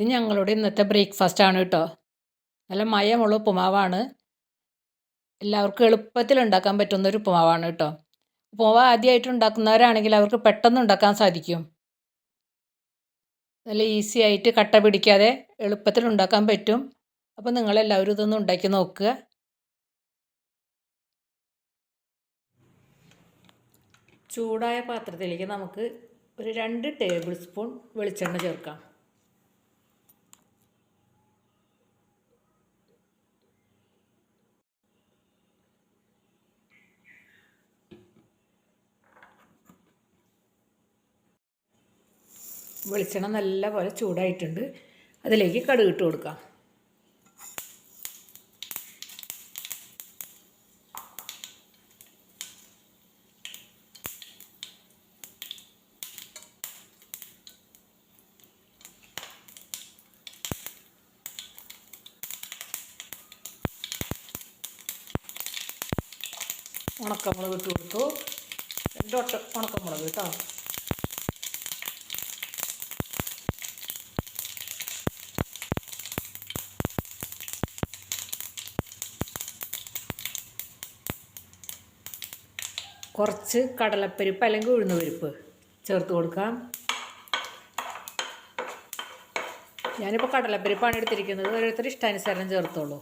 ഇത് ഞങ്ങളുടെ ഇന്നത്തെ ബ്രേക്ക്ഫാസ്റ്റ് ആണ് കേട്ടോ. നല്ല മയമുള്ള ഉപ്പുമാവാണ്. എല്ലാവർക്കും എളുപ്പത്തിൽ ഉണ്ടാക്കാൻ പറ്റുന്ന ഒരു ഉപ്പുമാവാണ് കേട്ടോ. ഉപ്പുമാവ് ആദ്യമായിട്ട് ഉണ്ടാക്കുന്നവരാണെങ്കിൽ അവർക്ക് പെട്ടെന്ന് ഉണ്ടാക്കാൻ സാധിക്കും. നല്ല ഈസി ആയിട്ട് കട്ട പിടിക്കാതെ എളുപ്പത്തിൽ ഉണ്ടാക്കാൻ പറ്റും. അപ്പോൾ നിങ്ങളെല്ലാവരും ഇതൊന്ന് ഉണ്ടാക്കി നോക്കുക. ചൂടായ പാത്രത്തിലേക്ക് നമുക്ക് ഒരു രണ്ട് ടേബിൾ സ്പൂൺ വെളിച്ചെണ്ണ ചേർക്കാം. വെളിച്ചെണ്ണ നല്ല പോലെ ചൂടായിട്ടുണ്ട്. അതിലേക്ക് കടുക് ഇട്ട് കൊടുക്കാം. ഉണക്കമുളക് ഇട്ട് കൊടുത്തു. രണ്ട് ഉണക്കമുളക് കേട്ടോ. കുറച്ച് കടലപ്പരിപ്പ് അല്ലെങ്കിൽ ഉഴുന്ന് പരിപ്പ് ചേർത്ത് കൊടുക്കാം. ഞാനിപ്പോൾ കടലപ്പരിപ്പാണ് എടുത്തിരിക്കുന്നത്. ഓരോരുത്തർ ഇഷ്ടാനുസരണം ചേർത്തോളൂ.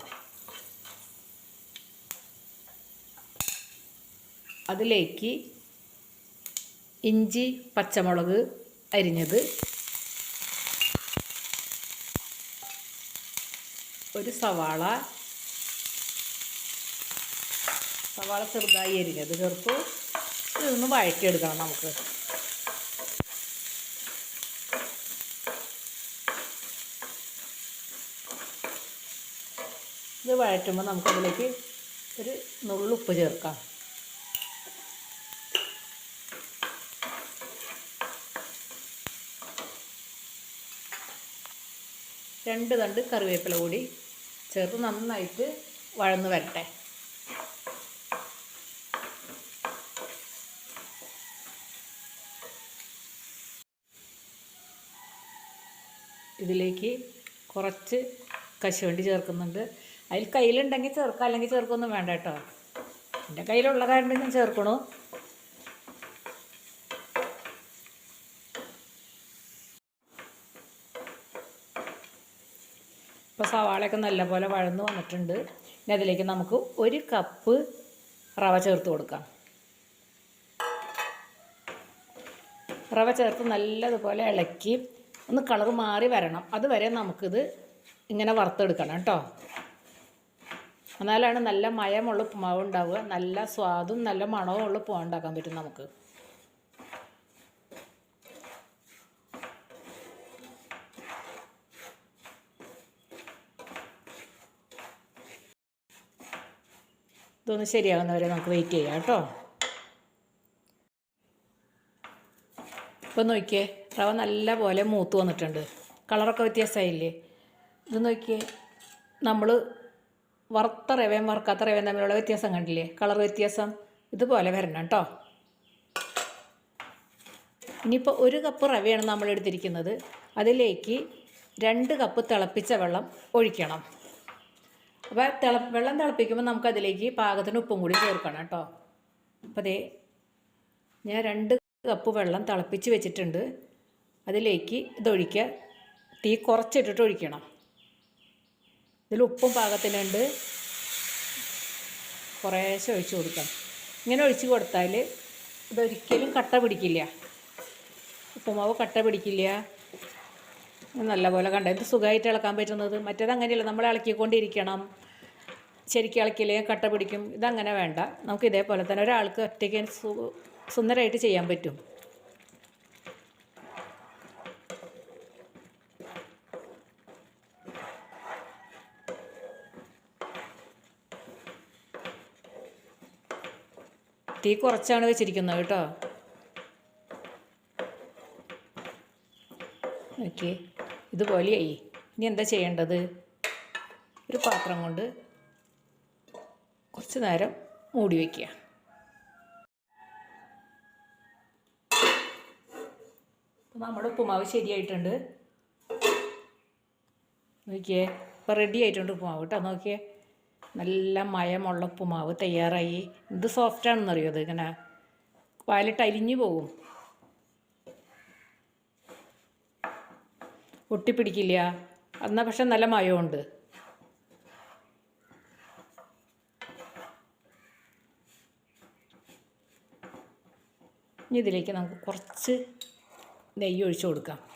അതിലേക്ക് ഇഞ്ചി പച്ചമുളക് അരിഞ്ഞത് ഒരു സവാള. സവാള ചെറുതായി അരിഞ്ഞത് ചേർത്തു. ഇതൊന്ന് വഴറ്റിയെടുക്കണം നമുക്ക്. ഇത് വഴറ്റുമ്പോൾ നമുക്കതിലേക്ക് ഒരു നുള്ളുപ്പ് ചേർക്കാം. രണ്ട് തണ്ട് കറിവേപ്പില കൂടി ചേർത്ത് നന്നായിട്ട് വഴന്ന് വരട്ടെ. ഇതിലേക്ക് കുറച്ച് കശുവണ്ടി ചേർക്കുന്നുണ്ട്. അതിൽ കയ്യിലുണ്ടെങ്കിൽ ചേർക്കാം അല്ലെങ്കിൽ ചേർക്കൊന്നും വേണ്ട കേട്ടോ. എന്റെ കയ്യിലുള്ള കാരണം ഞാൻ ചേർക്കണു. ഇപ്പോൾ സവാളയൊക്കെ നല്ലപോലെ വഴന്ന് വന്നിട്ടുണ്ട്. ഇനി അതിലേക്ക് നമുക്ക് ഒരു കപ്പ് റവ ചേർത്ത് കൊടുക്കാം. റവ ചേർത്ത് നല്ലതുപോലെ ഇളക്കി ഒന്ന് കളർ മാറി വരണം. അതുവരെ നമുക്കിത് ഇങ്ങനെ വറുത്തെടുക്കണം കേട്ടോ. എന്നാലാണ് നല്ല മയമുള്ള ഉപ്പുമാവ് ഉണ്ടാവുക. നല്ല സ്വാദും നല്ല മണവും ഉള്ള ഉപ്പുമാവ് ഉണ്ടാക്കാൻ പറ്റും നമുക്ക്. ഇതൊന്ന് ശരിയാകുന്നവരെ നമുക്ക് വെയിറ്റ് ചെയ്യാം കേട്ടോ. ഇപ്പം നോക്കിയേ. റവ നല്ല പോലെ മൂത്ത് വന്നിട്ടുണ്ട്. കളറൊക്കെ വ്യത്യാസമായില്ലേ? ഇത് നോക്കിയേ. നമ്മൾ വറുത്ത റവയും വറുക്കാത്ത റവയും തമ്മിലുള്ള വ്യത്യാസം കണ്ടില്ലേ? കളർ വ്യത്യാസം ഇതുപോലെ വരണം കേട്ടോ. ഇനിയിപ്പോൾ ഒരു കപ്പ് റവയാണ് നമ്മൾ എടുത്തിരിക്കുന്നത്. അതിലേക്ക് രണ്ട് കപ്പ് തിളപ്പിച്ച വെള്ളം ഒഴിക്കണം. അപ്പോൾ തിള വെള്ളം തിളപ്പിക്കുമ്പോൾ നമുക്കതിലേക്ക് പാകത്തിന് ഉപ്പും കൂടി ചേർക്കണം കേട്ടോ. അപ്പോൾ അതേ ഞാൻ രണ്ട് കപ്പ് വെള്ളം തിളപ്പിച്ച് വെച്ചിട്ടുണ്ട്. അതിലേക്ക് ഇതൊഴിക്കുക. തീ കുറച്ചിട്ടിട്ട് ഒഴിക്കണം. ഇതിൽ ഉപ്പും പാകത്തിനുണ്ട് കുറേശ്ശെ ഒഴിച്ചു കൊടുക്കാം. ഇങ്ങനെ ഒഴിച്ചു കൊടുത്താൽ ഇതൊരിക്കലും കട്ട പിടിക്കില്ല. ഉപ്പുമാവ് കട്ട പിടിക്കില്ല. നല്ലപോലെ കണ്ട? ഇത് സുഖമായിട്ട് ഇളക്കാൻ പറ്റുന്നത്. മറ്റേത് അങ്ങനെയല്ല നമ്മൾ ഇളക്കിക്കൊണ്ടിരിക്കണം. ശരിക്കും ഇളക്കില്ലേ കട്ട പിടിക്കും. ഇതങ്ങനെ വേണ്ട. നമുക്ക് ഇതേപോലെ തന്നെ ഒരാൾക്ക് ഒറ്റയ്ക്ക് സുന്ദരമായിട്ട് ചെയ്യാൻ പറ്റും. തീ കുറച്ചാണ് വെച്ചിരിക്കുന്നത് കേട്ടോ. ഓക്കെ ഇതുപോലെയായി ഇനി എന്താ ചെയ്യേണ്ടത്? ഒരു പാത്രം കൊണ്ട് കുറച്ച് നേരം മൂടി വയ്ക്കുക നമ്മുടെ ഉപ്പുമാവ് ശരിയായിട്ടുണ്ട്. നോക്കിയേ ഇപ്പോൾ റെഡി ആയിട്ടുണ്ട് ഉപ്പുമാവ് കേട്ടോ. നോക്കിയേ നല്ല മയമുള്ള ഉപ്പുമാവ് തയ്യാറായി. എന്ത് സോഫ്റ്റാണെന്നറിയോ അത് ഇങ്ങനെ പാലിട്ട് അരിഞ്ഞു പോകും ഒട്ടിപ്പിടിക്കില്ല. എന്നാൽ പക്ഷെ നല്ല മയമുണ്ട്. ഇനി ഇതിലേക്ക് നമുക്ക് കുറച്ച് നെയ്യ് ഒഴിച്ചു കൊടുക്കാം.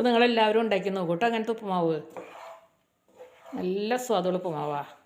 അപ്പോൾ നിങ്ങളെല്ലാവരും ഉണ്ടാക്കി നോക്കൂട്ടോ അങ്ങനത്തെ ഉപ്പുമാവ്. നല്ല സ്വാദുള്ള ഉപ്പുമാവാണ്